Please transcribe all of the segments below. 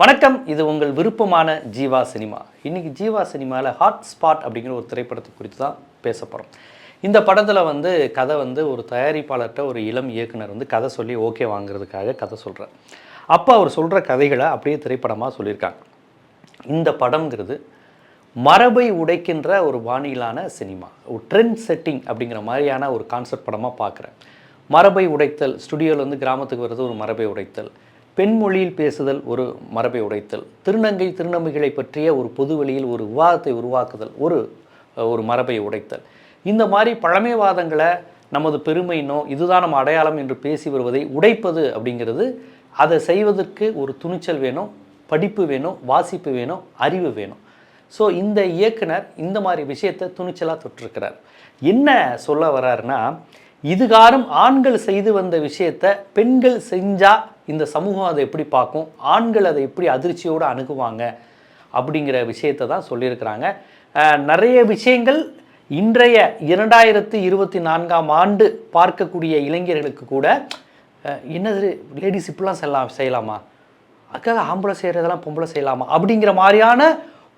வணக்கம். இது உங்கள் விருப்பமான ஜீவா சினிமா. இன்றைக்கி ஜீவா சினிமாவில் ஹாட் ஸ்பாட் அப்படிங்கிற ஒரு திரைப்படத்தை குறித்து தான் பேச போகிறோம் இந்த படத்தில் வந்து கதை வந்து ஒரு தயாரிப்பாளர்கிட்ட ஒரு இளம் இயக்குனர் வந்து கதை சொல்லி ஓகே வாங்குறதுக்காக கதை சொல்கிறார் அப்போ அவர் சொல்கிற கதைகளை அப்படியே திரைப்படமாக சொல்லியிருக்காங்க. இந்த படம்ங்கிறது மரபை உடைக்கின்ற ஒரு வானிலான சினிமா. ஒரு ட்ரெண்ட் செட்டிங் அப்படிங்கிற மாதிரியான ஒரு கான்செப்ட் படமாக பார்க்குறேன். மரபை உடைத்தல் ஸ்டுடியோவில் வந்து கிராமத்துக்கு வர்றது ஒரு மரபை உடைத்தல். பெண் மொழியில் பேசுதல் ஒரு மரபை உடைத்தல் திருநங்கை திருநம்பிகளை பற்றிய ஒரு பொதுவெளியில் ஒரு விவாதத்தை உருவாக்குதல் ஒரு ஒரு மரபை உடைத்தல். இந்த மாதிரி பழமைவாதங்களை நமது பெருமையினோ இதுதான் நம்ம அடையாளம் என்று பேசி வருவதை உடைப்பது அப்படிங்கிறது அதை செய்வதற்கு ஒரு துணிச்சல் வேணும் படிப்பு வேணும் வாசிப்பு வேணும் அறிவு வேணும். ஸோ இந்த இயக்குனர் இந்த மாதிரி விஷயத்தை துணிச்சலாக தொட்டிருக்கிறார் என்ன சொல்ல வர்றாருன்னா இதுகாரம் ஆண்கள் செய்து வந்த விஷயத்தை பெண்கள் செஞ்சால் இந்த சமூகம் அதை எப்படி பார்க்கும்? ஆண்கள் அதை எப்படி அதிர்ச்சியோடு அணுகுவாங்க? அப்படிங்கிற விஷயத்தை தான் சொல்லியிருக்கிறாங்க. நிறைய விஷயங்கள் இன்றைய இரண்டாயிரத்து இருபத்தி நான்காம் ஆண்டு பார்க்கக்கூடிய இளைஞர்களுக்கு கூட என்னது லேடிஸ் இப்படிலாம் செய்யலாம் செய்யலாமா? அதுக்காக ஆம்பளை செய்கிறதெல்லாம் பொம்பளை செய்யலாமா? அப்படிங்கிற மாதிரியான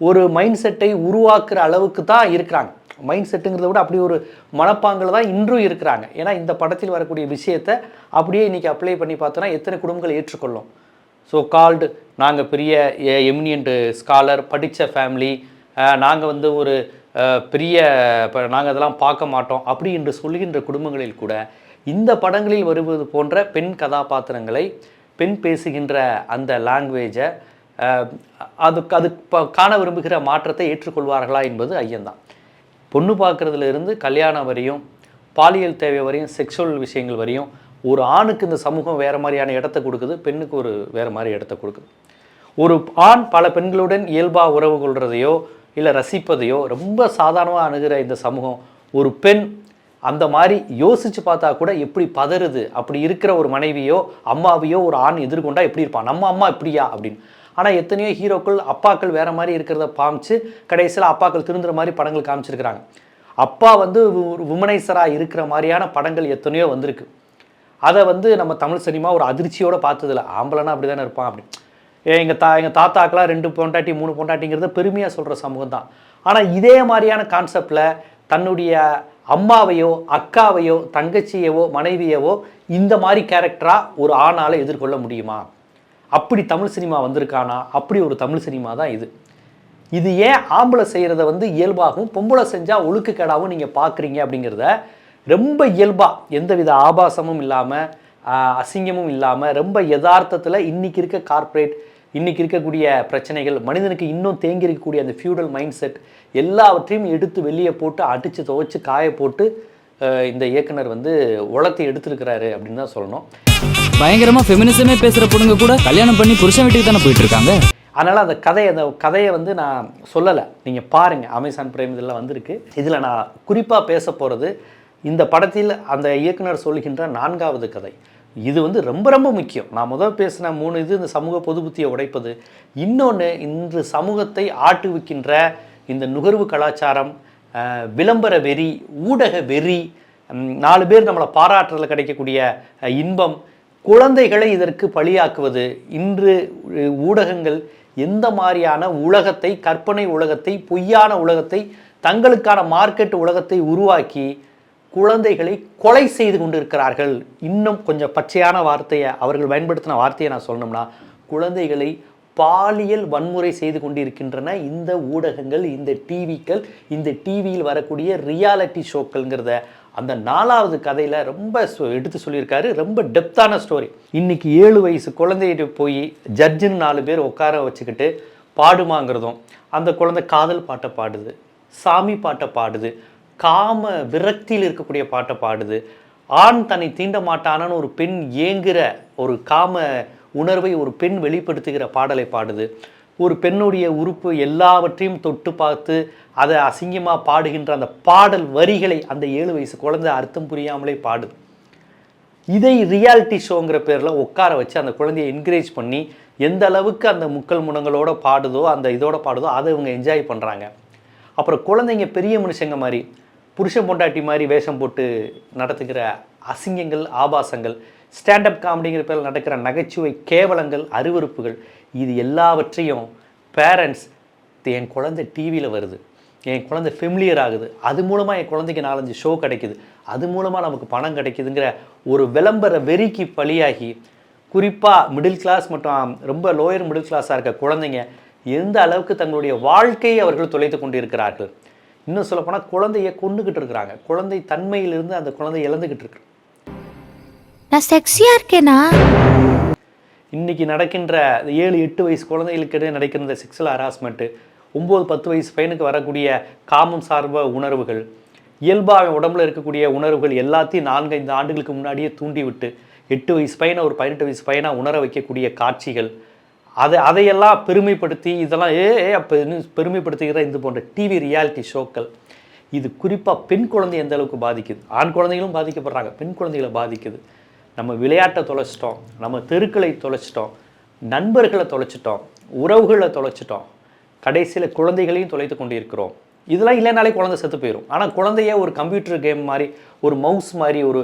ஒரு மைண்ட் செட்டை உருவாக்குற அளவுக்கு தான் இருக்கிறாங்க. மைண்ட் செட்டுங்கிறத விட அப்படி ஒரு மனப்பாங்கில் தான் இன்றும் இருக்கிறாங்க. ஏன்னா இந்த படத்தில் வரக்கூடிய விஷயத்தை அப்படியே இன்றைக்கி அப்ளை பண்ணி பார்த்தோன்னா எத்தனை குடும்பங்கள் ஏற்றுக்கொள்ளும். ஸோ கால்டு நாங்கள் பெரிய எமினியன்ட் ஸ்காலர் படித்த ஃபேமிலி நாங்கள் வந்து ஒரு பெரிய இப்போ நாங்கள் அதெல்லாம் பார்க்க மாட்டோம் அப்படி என்று சொல்லுகின்ற குடும்பங்களில் கூட இந்த படங்களில் வருவது போன்ற பெண் கதாபாத்திரங்களை பெண் பேசுகின்ற அந்த லாங்குவேஜை அதுக்கு அது காண விரும்புகிற மாற்றத்தை ஏற்றுக்கொள்வார்களா என்பது ஐயம்தான். பொண்ணு பார்க்குறதுல இருந்து கல்யாணம் வரையும் பாலியல் தேவை வரையும் செக்ஷுவல் விஷயங்கள் வரையும் ஒரு ஆணுக்கு இந்த சமூகம் வேறு மாதிரியான இடத்த கொடுக்குது பெண்ணுக்கு ஒரு வேறு மாதிரி இடத்த கொடுக்குது. ஒரு ஆண் பல பெண்களுடன் இயல்பாக உறவு கொள்வதையோ இல்லை ரசிப்பதையோ ரொம்ப சாதாரணமாக அணுகிற இந்த சமூகம் ஒரு பெண் அந்த மாதிரி யோசித்து பார்த்தா கூட எப்படி பதறுது அப்படி இருக்கிற ஒரு மனைவியோ அம்மாவையோ ஒரு ஆண் எதிர்கொண்டா எப்படி இருப்பான் நம்ம அம்மா இப்படியா? அப்படின்னு. ஆனால் எத்தனையோ ஹீரோக்கள் அப்பாக்கள் வேறு மாதிரி இருக்கிறத காமிச்சு கடைசியில் அப்பாக்கள் திருந்துற மாதிரி படங்கள் காமிச்சிருக்கிறாங்க. அப்பா வந்து ஒரு உமனைசராக இருக்கிற மாதிரியான படங்கள் எத்தனையோ வந்திருக்கு. அதை வந்து நம்ம தமிழ் சினிமா ஒரு அதிர்ச்சியோடு பார்த்ததில்ல. ஆம்பளைனா அப்படி தானே இருப்பான் அப்படி. எங்கள் தா எங்கள் தாத்தாக்கெலாம் ரெண்டு பொண்டாட்டி மூணு பொண்டாட்டிங்கிறத பெருமையாக சொல்கிற சமூகம் தான். ஆனால் இதே மாதிரியான கான்செப்டில் தன்னுடைய அம்மாவையோ அக்காவையோ தங்கச்சியவோ மனைவியவோ இந்த மாதிரி கேரக்டராக ஒரு ஆணால் எதிர்கொள்ள முடியுமா? அப்படி தமிழ் சினிமா வந்திருக்கானா? அப்படி ஒரு தமிழ் சினிமா தான் இது. இது ஏன் ஆம்பளை செய்கிறத வந்து இயல்பாகவும் பொம்பளை செஞ்சால் ஒழுக்குக்கேடாகவும் நீங்கள் பார்க்குறீங்க அப்படிங்கிறத ரொம்ப இயல்பாக எந்தவித ஆபாசமும் இல்லாமல் அசிங்கமும் இல்லாமல் ரொம்ப யதார்த்தத்தில் இன்னைக்கு இருக்க கார்ப்பரேட் இன்றைக்கி இருக்கக்கூடிய பிரச்சனைகள் மனிதனுக்கு இன்னும் தேங்கி இருக்கக்கூடிய அந்த ஃபியூடல் மைண்ட் செட் எல்லாவற்றையும் எடுத்து வெளியே போட்டு அடித்து துவைச்சி காய போட்டு இந்த இயக்குனர் வந்து உளத்தை எடுத்திருக்கிறாரு அப்படின்னு தான் சொல்லணும். பயங்கரமா ஃபெமினிசமே பேசுற பொண்ணுங்க கூட கல்யாணம் பண்ணி புருஷன் வீட்டுக்கு தானே போயிட்டு இருக்காங்க அதனால் அந்த கதை அந்த கதையை வந்து நான் சொல்லலை. நீங்கள் பாருங்கள் அமேசான் பிரைம் இதெல்லாம் வந்திருக்கு. இதில் நான் குறிப்பாக பேச போகிறது இந்த படத்தில் அந்த இயக்குனர் சொல்கின்ற நான்காவது கதை. இது வந்து ரொம்ப ரொம்ப முக்கியம். நான் முதல் பேசின மூணு இது இந்த சமூக பொது புத்தியை உடைப்பது. இன்னொன்று இன்று சமூகத்தை ஆட்டுவிக்கின்ற இந்த நுகர்வு கலாச்சாரம் விளம்பர வெறி ஊடக வெறி நாலு பேர் நம்மளை பாராட்டுறதுல கிடைக்கக்கூடிய இன்பம் குழந்தைகளை இதற்கு பலியாக்குவது இன்று ஊடகங்கள் எந்த மாதிரியான உலகத்தை கற்பனை உலகத்தை பொய்யான உலகத்தை தங்களுக்கான மார்க்கெட் உலகத்தை உருவாக்கி குழந்தைகளை கொலை செய்து கொண்டிருக்கிறார்கள். இன்னும் கொஞ்சம் பச்சையான வார்த்தையை அவர்கள் பயன்படுத்தின வார்த்தையை நான் சொல்லணும்னா குழந்தைகளை பாலியல் வன்முறை செய்து கொண்டிருக்கின்றன இந்த ஊடகங்கள் இந்த டிவிக்கள் இந்த டிவியில் வரக்கூடிய ரியாலிட்டி ஷோக்கள்ங்கிறத அந்த நாலாவது கதையில் ரொம்ப எடுத்து சொல்லியிருக்காரு ரொம்ப டெப்த்தான ஸ்டோரி இன்னைக்கு ஏழு வயசு குழந்தைகிட்ட போய் ஜட்ஜுன்னு நாலு பேர் உட்கார வச்சுக்கிட்டு பாடுமாங்கிறதும் அந்த குழந்தை காதல் பாட்டை பாடுது சாமி பாட்டை பாடுது காம விரக்தியில் இருக்கக்கூடிய பாட்டை பாடுது ஆண் தன்னை தீண்ட மாட்டானான்னு ஒரு பெண் ஏங்குகிற ஒரு காம உணர்வை ஒரு பெண் வெளிப்படுத்துகிற பாடலை பாடுது ஒரு பெண்ணுடைய உறுப்பு எல்லாவற்றையும் தொட்டு பார்த்து அதை அசிங்கமாக பாடுகின்ற அந்த பாடல் வரிகளை அந்த ஏழு வயசு குழந்தை அர்த்தம் புரியாமலே பாடுது. இதை ரியாலிட்டி ஷோங்கிற பேரில் உட்கார வச்சு அந்த குழந்தையை என்கரேஜ் பண்ணி எந்த அளவுக்கு அந்த முக்கள் முனங்களோட பாடுதோ அந்த இதோட பாடுதோ அதை இவங்க என்ஜாய் பண்ணுறாங்க அப்புறம் குழந்தைங்க பெரிய மனுஷங்க மாதிரி புருஷன் பொண்டாட்டி மாதிரி வேஷம் போட்டு நடத்துகிற அசிங்கங்கள் ஆபாசங்கள் ஸ்டாண்டப் காமெடிங்கிற பேரில் நடக்கிற நகைச்சுவை கேவலங்கள் அறிவுறுப்புகள் இது எல்லாவற்றையும் பேரண்ட்ஸ் என் குழந்தை டிவியில் வருது. என் குழந்தை ஃபெமிலியர் ஆகுது. அது மூலமாக என் குழந்தைக்கு நாலஞ்சு ஷோ கிடைக்குது. அது மூலமாக நமக்கு பணம் கிடைக்குதுங்கிற ஒரு விளம்பர வெறிக்கு பலியாகி குறிப்பாக மிடில் கிளாஸ் மற்றும் ரொம்ப லோயர் மிடில் கிளாஸாக இருக்க குழந்தைங்க எந்த அளவுக்கு தங்களுடைய வாழ்க்கையை அவர்கள் தொலைத்து கொண்டு இருக்கிறார்கள் இன்னும் சொல்லப்போனால் குழந்தைய கொண்டுகிட்டு இருக்கிறாங்க. குழந்தை தன்மையிலிருந்து அந்த குழந்தை இழந்துக்கிட்டு இருக்கு. நான் செக்ஸியா இருக்கேனா? இன்னைக்கு நடக்கின்ற ஏழு எட்டு வயசு குழந்தைகளுக்கு இடையே இந்த செக்ஸுவல் ஹராஸ்மெண்ட்டு ஒம்பது பத்து வயசு பையனுக்கு வரக்கூடிய காமம் சார்ப உணர்வுகள் இயல்பாக அவன் உடம்புல இருக்கக்கூடிய உணர்வுகள் எல்லாத்தையும் நான்கு ஐந்து ஆண்டுகளுக்கு முன்னாடியே தூண்டிவிட்டு எட்டு வயசு பையனை ஒரு பதினெட்டு வயசு பையனை உணர வைக்கக்கூடிய காட்சிகள் அதை அதையெல்லாம் பெருமைப்படுத்தி இதெல்லாம் ஏ ஏ அப்போ பெருமைப்படுத்துகிற இது போன்ற டிவி ரியாலிட்டி ஷோக்கள் இது குறிப்பாக பெண் குழந்தை எந்த அளவுக்கு பாதிக்குது? ஆண் குழந்தைகளும் பாதிக்கப்படுறாங்க பெண் குழந்தைகளை பாதிக்குது. நம்ம விளையாட்டை தொலைச்சிட்டோம் நம்ம தெருக்களை தொலைச்சிட்டோம் நண்பர்களை தொலைச்சிட்டோம் உறவுகளை தொலைச்சிட்டோம் கடைசியில் குழந்தைகளையும் தொலைத்து கொண்டு இருக்கிறோம் இதெல்லாம் இல்லைனாலே குழந்தை செத்து போயிடும் ஆனால் குழந்தைய ஒரு கம்ப்யூட்டர் கேம் மாதிரி ஒரு மவுஸ் மாதிரி ஒரு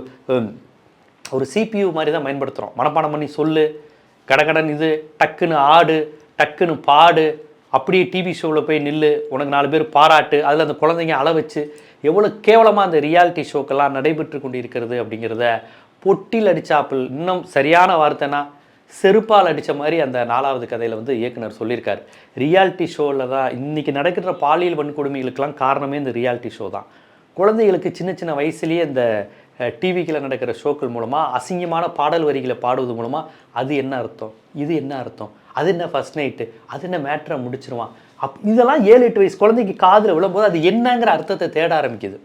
ஒரு சிபியூ மாதிரி தான் பயன்படுத்துகிறோம் மனப்பாடம் பண்ணி சொல்லு கடகடன் இது டக்குன்னு ஆடு டக்குன்னு பாடு அப்படியே டிவி ஷோவில் போய் நில்லு உனக்கு நாலு பேர் பாராட்டு அதில் அந்த குழந்தைங்க அள வச்சு எவ்வளோ கேவலமாக அந்த ரியாலிட்டி ஷோக்கெல்லாம் நடைபெற்று கொண்டு இருக்கிறது அப்படிங்கிறத பொட்டில் அடித்தாப்பிள் இன்னும் சரியான வார்த்தைனா செருப்பால் அடித்த மாதிரி அந்த நாலாவது கதையில் வந்து இயக்குனர் சொல்லியிருக்காரு. ரியாலிட்டி ஷோவில் தான் இன்றைக்கி நடக்கிற பாலியல் வன்கொடுமைகளுக்கெல்லாம் காரணமே இந்த ரியாலிட்டி ஷோ தான். குழந்தைகளுக்கு சின்ன சின்ன வயசுலேயே இந்த டிவிக்கில் நடக்கிற ஷோக்கள் மூலமாக அசிங்கமான பாடல் வரிகளை பாடுவது மூலமாக அது என்ன அர்த்தம்? இது என்ன அர்த்தம்? அது என்ன ஃபஸ்ட் நைட்டு அது என்ன மேட்ரை முடிச்சிருவான்? அப் இதெல்லாம் ஏழு எட்டு வயசு குழந்தைக்கு காதில் விழும்போது அது என்னங்கிற அர்த்தத்தை தேட ஆரம்பிக்குது.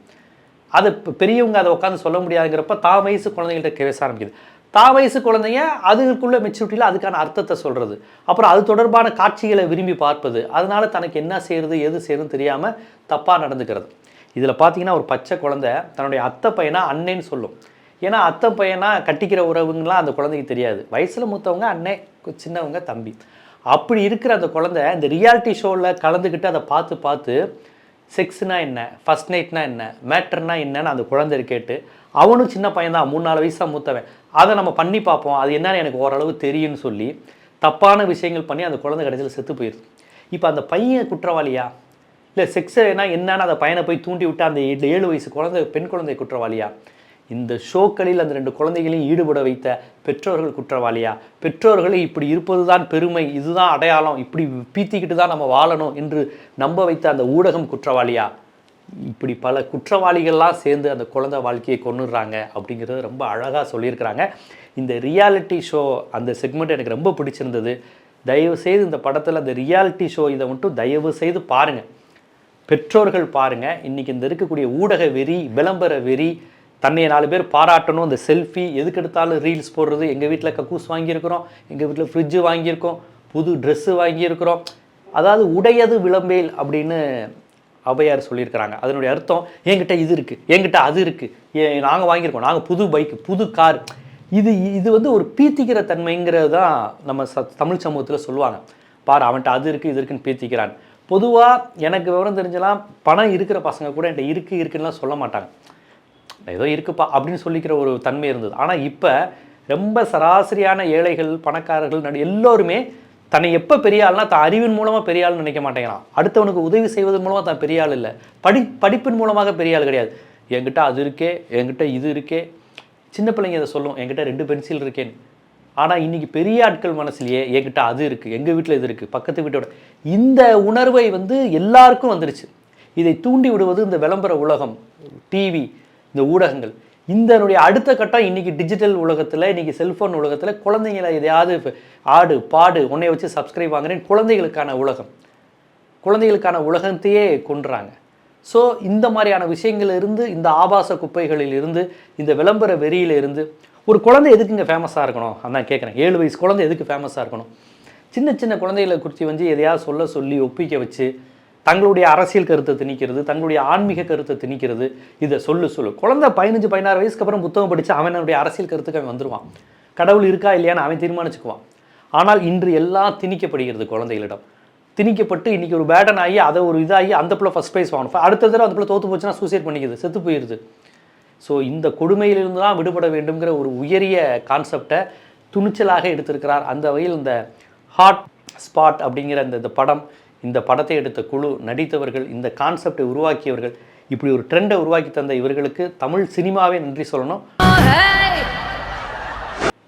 அது பெரியவங்க அதை உட்காந்து சொல்ல முடியாதுங்கிறப்ப தா வயசு குழந்தைங்கள்ட்ட பேச ஆரம்பிக்குது. தா வயசு குழந்தைங்க அதுக்குள்ள மெச்சூரிட்டியில் அதுக்கான அர்த்தத்தை சொல்கிறது அப்புறம் அது தொடர்பான காட்சிகளை விரும்பி பார்ப்பது. அதனால தனக்கு என்ன செய்கிறது எது செய்யறதுன்னு தெரியாமல் தப்பாக நடந்துக்கிறது. இதில் பார்த்தீங்கன்னா ஒரு பச்சை குழந்தை தன்னுடைய அத்தை பையனா அண்ணேன்னு சொல்லும். ஏன்னா அத்தை பையனா கட்டிக்கிற உறவுங்களாம் அந்த குழந்தைக்கு தெரியாது. வயசில் மூத்தவங்க அண்ணே சின்னவங்க தம்பி. அப்படி இருக்கிற அந்த குழந்தை இந்த ரியாலிட்டி ஷோவில் கலந்துக்கிட்டு அதை பார்த்து பார்த்து செக்ஸ்னா என்ன? ஃபர்ஸ்ட் நைட்னா என்ன? மேட்டர்னா என்னன்னு அந்த குழந்தை கேட்டு அவனும் சின்ன பையன் தான் மூணு நாலு வயசாக மூத்தவன். அதை நம்ம பண்ணி பார்ப்போம். அது என்னன்னு எனக்கு ஓரளவு தெரியும்னு சொல்லி தப்பான விஷயங்கள் பண்ணி அந்த குழந்தை கடைசியில் செத்து போயிடுது இப்போ அந்த பையன் குற்றவாளியா? இல்லை செக்ஸ்னா என்னன்னு அந்த பையனை போய் தூண்டி விட்டு அந்த ஏழு ஏழு வயசு குழந்தை பெண் குழந்தை குற்றவாளியா? இந்த ஷோக்களில் அந்த ரெண்டு குழந்தைகளையும் ஈடுபட வைத்த பெற்றோர்கள் குற்றவாளியா? பெற்றோர்களை இப்படி இருப்பது தான் பெருமை இதுதான் அடையாளம் இப்படி பீத்திக்கிட்டு தான் நம்ம வாழணும் என்று நம்ப வைத்த அந்த ஊடகம் குற்றவாளியா? இப்படி பல குற்றவாளிகள்லாம் சேர்ந்து அந்த குழந்தை வாழ்க்கையை கொண்டுடுறாங்க அப்படிங்கிறது ரொம்ப அழகாக சொல்லியிருக்கிறாங்க. இந்த ரியாலிட்டி ஷோ அந்த செக்மெண்ட் எனக்கு ரொம்ப பிடிச்சிருந்தது. தயவு செய்து இந்த படத்தில் அந்த ரியாலிட்டி ஷோ இதை மட்டும் தயவு செய்து பாருங்கள் பெற்றோர்கள் பாருங்கள் இன்றைக்கி இந்த இருக்கக்கூடிய ஊடக வெறி விளம்பர வெறி தன்னையை நாலு பேர் பாராட்டணும். இந்த செல்ஃபி எதுக்கு எடுத்தாலும் ரீல்ஸ் போடுறது. எங்கள் வீட்டில் கக்கூஸ் வாங்கியிருக்கிறோம். எங்கள் வீட்டில் ஃப்ரிட்ஜு வாங்கியிருக்கோம். புது ட்ரெஸ்ஸு வாங்கியிருக்கிறோம். அதாவது உடையது விளம்பேல் அப்படின்னு அவையார் சொல்லியிருக்கிறாங்க. அதனுடைய அர்த்தம் என்கிட்ட இது இருக்குது என்கிட்ட அது இருக்குது நாங்கள் வாங்கியிருக்கோம். நாங்கள் புது பைக்கு புது கார் இது இது வந்து ஒரு பீத்திக்கிற தன்மைங்கிறது தான் நம்ம ச தமிழ் சமூகத்தில் சொல்லுவாங்க. பாரு அவன்கிட்ட அது இருக்குது இது இருக்குன்னு பீத்திக்கிறான். பொதுவாக எனக்கு விவரம் தெரிஞ்சலாம் பணம் இருக்கிற பசங்க கூட என்கிட்ட இருக்குது இருக்குன்னுலாம் சொல்ல மாட்டாங்க. ஏதோ இருக்குப்பா அப்படின்னு சொல்லிக்கிற ஒரு தன்மை இருந்தது. ஆனால் இப்போ ரொம்ப சராசரியான ஏழைகள் பணக்காரர்கள் நடு எல்லோருமே தன்னை எப்போ பெரிய ஆள்னா தான் அறிவின் மூலமாக பெரிய ஆள்னு நினைக்க மாட்டேங்கிறான். அடுத்தவனுக்கு உதவி செய்வதன் மூலமாக தான் பெரிய ஆள் இல்லை. படி படிப்பின் மூலமாக பெரிய ஆள் கிடையாது. என்கிட்ட அது இருக்கே என்கிட்ட இது இருக்கே. சின்ன பிள்ளைங்க இதை சொல்லும் என்கிட்ட ரெண்டு பென்சில் இருக்கேன். ஆனால் இன்னைக்கு பெரிய ஆட்கள் மனசுலேயே என்கிட்ட அது இருக்குது எங்கள் வீட்டில் இது இருக்குது பக்கத்து வீட்டோட. இந்த உணர்வை வந்து எல்லாருக்கும் வந்துருச்சு. இதை தூண்டி விடுவது இந்த விளம்பர உலகம் டிவி இந்த ஊடகங்கள். இதனுடைய அடுத்த கட்டம் இன்னைக்கு டிஜிட்டல் உலகத்தில் இன்னைக்கு செல்ஃபோன் உலகத்தில் குழந்தைங்களை எதையாவது ஆடு பாடு உன்னை வச்சு சப்ஸ்கிரைப் வாங்குறேன் குழந்தைகளுக்கான உலகம். குழந்தைகளுக்கான உலகத்தையே கொன்றாங்க. ஸோ இந்த மாதிரியான விஷயங்கள் இருந்து இந்த ஆபாச குப்பைகளில் இருந்து இந்த விளம்பர வெறியிலிருந்து ஒரு குழந்தை எதுக்குங்க ஃபேமஸாக இருக்கணும்? அதான் கேட்குறேன் ஏழு வயசு குழந்தை எதுக்கு ஃபேமஸாக இருக்கணும்? சின்ன சின்ன குழந்தைகளை குறித்து வந்து எதையாவது சொல்ல சொல்லி ஒப்பிக்க வச்சு தங்களுடைய அரசியல் கருத்தை திணிக்கிறது தங்களுடைய ஆன்மீக கருத்தை திணிக்கிறது. இதை சொல்லு சொல்லு. குழந்தை பதினஞ்சு பதினாறு வயசுக்கு அப்புறம் புத்தகம் படித்து அவனுடைய அரசியல் கருத்துக்கு அவன் வந்துடுவான் கடவுள் இருக்கா இல்லையான்னு அவன் தீர்மானிச்சுக்குவான். ஆனால் இன்று எல்லாம் திணிக்கப்படுகிறது குழந்தைகளிடம். திணிக்கப்பட்டு இன்னைக்கு ஒரு பேடன் ஆகி அதை ஒரு இதாகி அந்த பிள்ளை ஃபஸ்ட் ப்ரைஸ் வாங்கணும். அடுத்த தடவை அந்த பிள்ளை தோற்று போச்சுன்னா சூசைட் பண்ணிக்குது செத்து போயிடுது ஸோ இந்த கொடுமையிலிருந்து தான் விடுபட வேண்டுங்கிற ஒரு உயரிய கான்செப்டை துணிச்சலாக எடுத்திருக்கிறார். அந்த வகையில் இந்த ஹாட் ஸ்பாட் அப்படிங்கிற இந்த இந்த படம் இந்த படத்தை எடுத்த குழு நடித்தவர்கள் இந்த கான்செப்டை உருவாக்கியவர்கள் இப்படி ஒரு ட்ரெண்டை உருவாக்கி தந்த இவர்களுக்கு தமிழ் சினிமாவே நன்றி சொல்லணும்.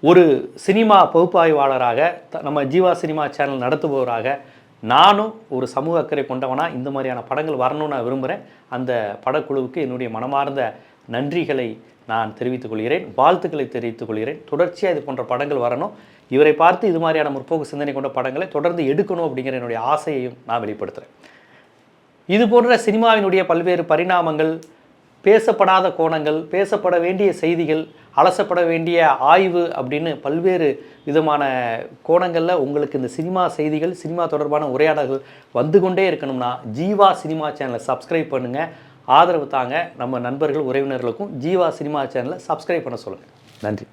ஒரு சினிமா பகுப்பாய்வாளராக த- நம்ம ஜீவா சினிமா சேனல் நடத்துபவராக நானும் ஒரு சமூக அக்கறை கொண்டவனா இந்த மாதிரியான படங்கள் வரணும்னு நான் விரும்புகிறேன் அந்த படக்குழுவுக்கு என்னுடைய மனமார்ந்த நன்றிகளை நான் தெரிவித்துக் கொள்கிறேன் வாழ்த்துக்களை தெரிவித்துக் கொள்கிறேன். தொடர்ச்சியாக இது போன்ற படங்கள் வரணும். இவரை பார்த்து இது மாதிரியான முற்போக்கு சிந்தனை கொண்ட படங்களை தொடர்ந்து எடுக்கணும் அப்படிங்கிற என்னுடைய ஆசையையும் நான் வெளிப்படுத்துகிறேன் இது போன்ற சினிமாவினுடைய பல்வேறு பரிணாமங்கள் பேசப்படாத கோணங்கள் பேசப்பட வேண்டிய செய்திகள் அலசப்பட வேண்டிய ஆய்வு அப்படின்னு பல்வேறு விதமான கோணங்களில் உங்களுக்கு இந்த சினிமா செய்திகள் சினிமா தொடர்பான உரையாடல்கள் வந்து கொண்டே இருக்கணும்னா ஜீவா சினிமா சேனலை சப்ஸ்கிரைப் பண்ணுங்கள் ஆதரவு தாங்க நம்ம நண்பர்கள் உறவினர்களுக்கும் ஜீவா சினிமா சேனலை சப்ஸ்கிரைப் பண்ண சொல்லுங்கள் நன்றி.